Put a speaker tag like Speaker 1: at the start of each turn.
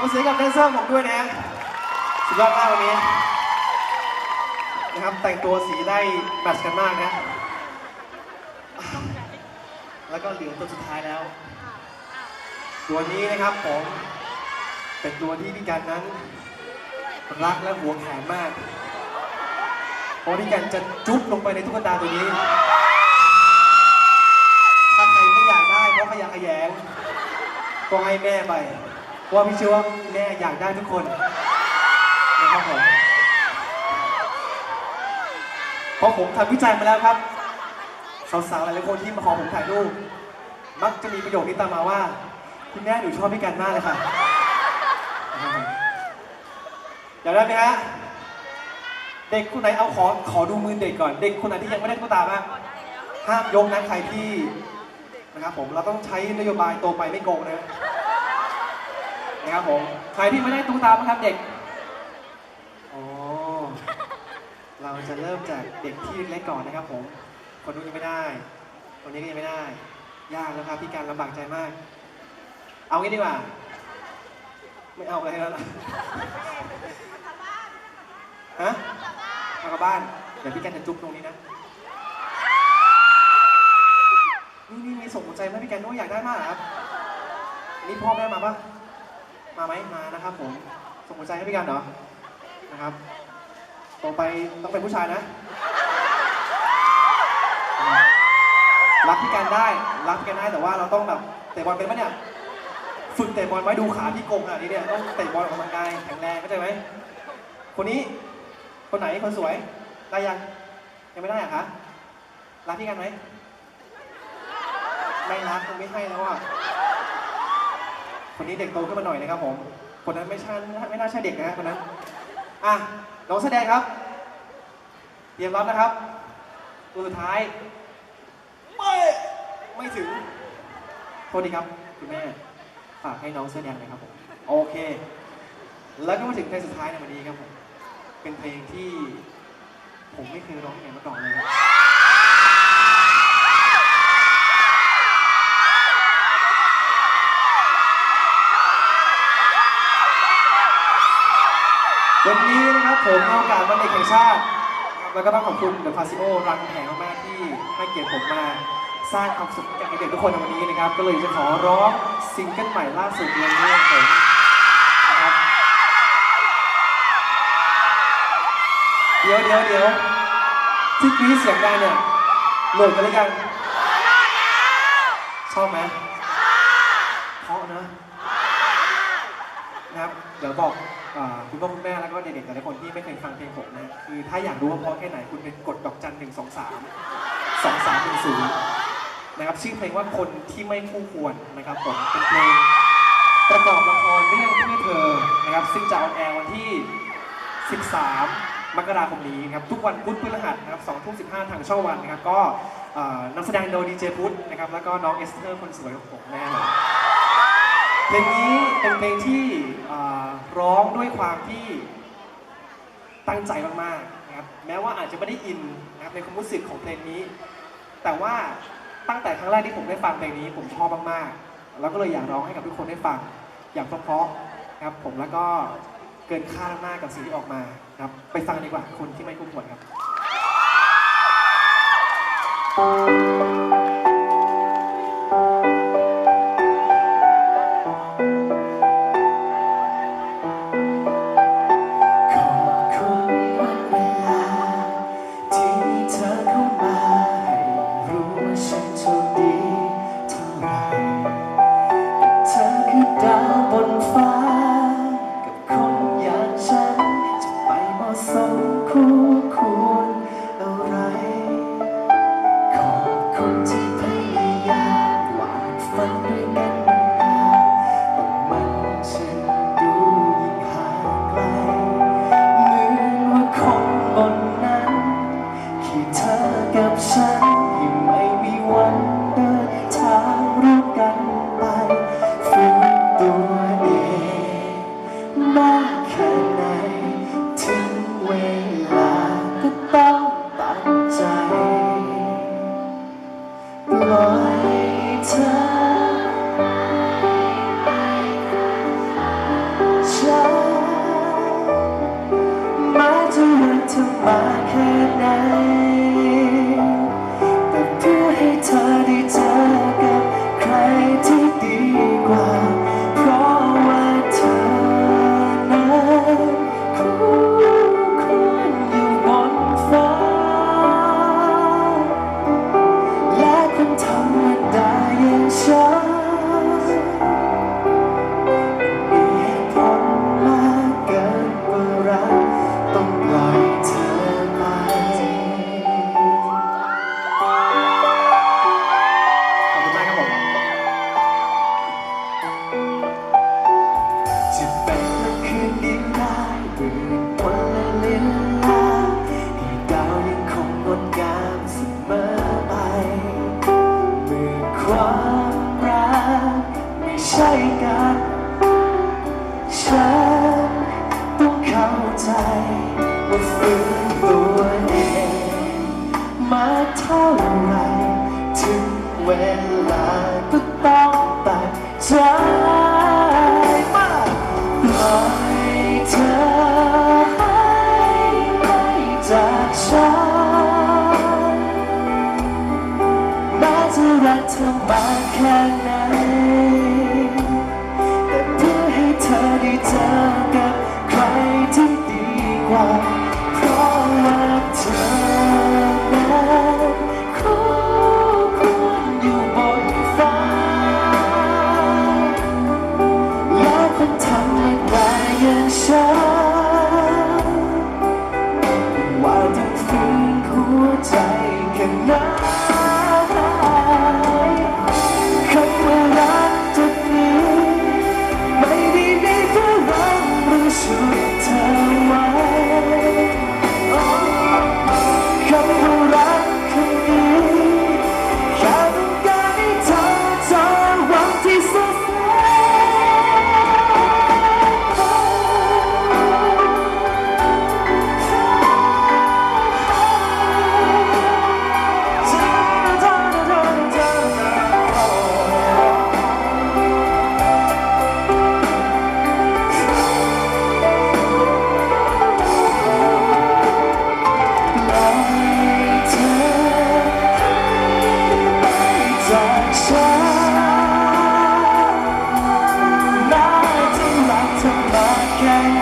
Speaker 1: ขอเสียงกับแดนเซอร์ผมด้วยนะฮะสุดยอดมากวันนี้นะครับแต่งตัวสีได้แมทช์กันมากนะ แล้วก็เหลือตัวสุดท้ายแล้ว ตัวนี้นะครับผมเป็นตัวที่พี่กันนั้น รักและหวงแหนมากเพราะพี่กันจะจุ๊บลงไปในตุ๊กตาตัวนี้ถ้าใครไม่อยากได้เพราะขยะแขยงก็ให้แม่ไป ว่าพี่เชื่อว่าแม่อยากได้ทุกคนนะครับผมเพราะผมทำวิจัยมาแล้วครับสาวๆหลายๆคนที่มาขอผมถ่ายรูปมักจะมีประโยคนี้ตามมาว่า คุณแม่หนูชอบพี่กันมากเลยค่ะอยากได้ไหมฮะเด็กคนไหนเอาขอขอดูมือเด็กก่อน เด็กคนไหนที่ยังไม่ได้ตุ๊กตาบ้างห้ามยกนะใครที่นะครับผมเราต้องใช้นโยบายโตไปไม่โกงนะ นะครับผม ใครที่ไม่ได้ตุ๊กตาบ้างครับเด็ก อ๋อ เราจะเริ่มจากเด็กที่เล็กก่อนนะครับผม คนนู้นยังไม่ได้ คนนี้ก็ยังไม่ได้ ยากแล้วครับพี่การลำบากใจมาก เอางี้ดีกว่า ไม่เอาอะไรแล้วล่ะฮะเอากลับบ้าน เดี๋ยวพี่กันจะจุ๊บตรงนี้นะ นี่นี่มีส่งหัวใจมาให้พี่กันด้ยอยากได้มากครับอันนี่พ่อแม่มาปะ มาไหมมานะครับผมส่งหัวใจให้พี่กันเหรอนะครับต่อไปต้องเป็นผู้ชายนะ รักพี่กันได้รักพี่กันได้แต่ว่าเราต้องแบบเตะบอลเป็นปะเนี่ยฝึกเตะบอลไว้ดูขาพี่โกงขนาดนี้เนี่ยต้องเตะบอลออกกำลังกายแข็งแรงเข้าใจไหมคนนี้คนไหนคนสวยได้ยังยังไม่ได้อะคะรักพี่กันไหมไม่รักคงไม่ให้แล้วอะ คนนี้เด็กโตขึ้นมาหน่อยนะครับผม คนนั้นไม่ใช่ไม่น่าใช่เด็กนะคนนั้น อะน้องแสดงครับ เตรียมรับนะครับ ตัวสุดท้าย ไม่ ไม่ถึงโทษดีครับคุณแม่ฝากให้น้องเสื้อแดงเลยครับผม โอเค แล้วก็มาถึงเพลงสุดท้ายในวันนี้ครับผม เป็นเพลงที่ผมไม่เคยร้องที่ไหนมาก่อนเลยครับ วันนี้นะครับผมในโอกาสวันเด็กแห่งชาตินะครับแล้วก็ต้องขอบคุณเดอะฟาซิโอรังแผงมากๆที่ให้เกียรติผมมาสร้างความสุขให้กับเด็กๆทุกคนในวันนี้นะครับ ก็เลยจะขอร้องซิงเกิลใหม่ล่าสุดเลยนี้ของผมนะครับเดี๋ยวเดี๋ยวเดี๋ยวที่กรีดเสียงดังเนี่ยโหลดกันหรือยังชอบไหมเพราะนะ นะครับ เดี๋ยวบอกอคุณพ่อคุณแม่แล้วก็เด็กๆแต่ละคนที่ไม่เคยฟังเพลงผมนะคือถ้าอยากรู้ว่าเพราะแค่ไหนคุณเป็นกดดอกจันหนึ่งสองสามสองสามหนึ่งศูนย์นะครับชื่อเพลงว่าคนที่ไม่คู่ควรนะครับผมเป็นเพลงประกอบละครเรื่องเพื่อเธอนะครับ ซึ่งจะออนแอร์วันที่ 13 มกราคมนี้นะครับทุกวันพุธพฤหัสนะครับ2ทุ่ม15 ทางช่องวันนะครับ ก็นำแสดงโดยดีเจพุทธนะครับ แล้วก็น้องเอสเธอร์คนสวยของผมแน่เพลงนี้ เป็นเพลงที่อ่าร้องด้วยความที่ตั้งใจมากๆนะครับแม้ว่าอาจจะไม่ได้อินนะครับในความรู้สึกของเพลงนี้ แต่ว่าตั้งแต่ครั้งแรกที่ผมได้ฟังเพลงนี้ ผมชอบมากๆ แล้วก็เลยอยากร้องให้กับทุกคนได้ฟังอย่างเพราะๆนะครับผมแล้วก็เกินคาดมากกับสิ่งที่ออกมานะครับไปฟังดีกว่าคนที่ไม่คู่ควรครับ
Speaker 2: ข แค่ไหน เวลาก็ต้องตัดใจมาปล่เธอให้ไปจากฉันแม้จะรักเธอมาแค่ไหนแต่เพื่อให้เธอได้เจอกับใครที่ดีกว่า strange.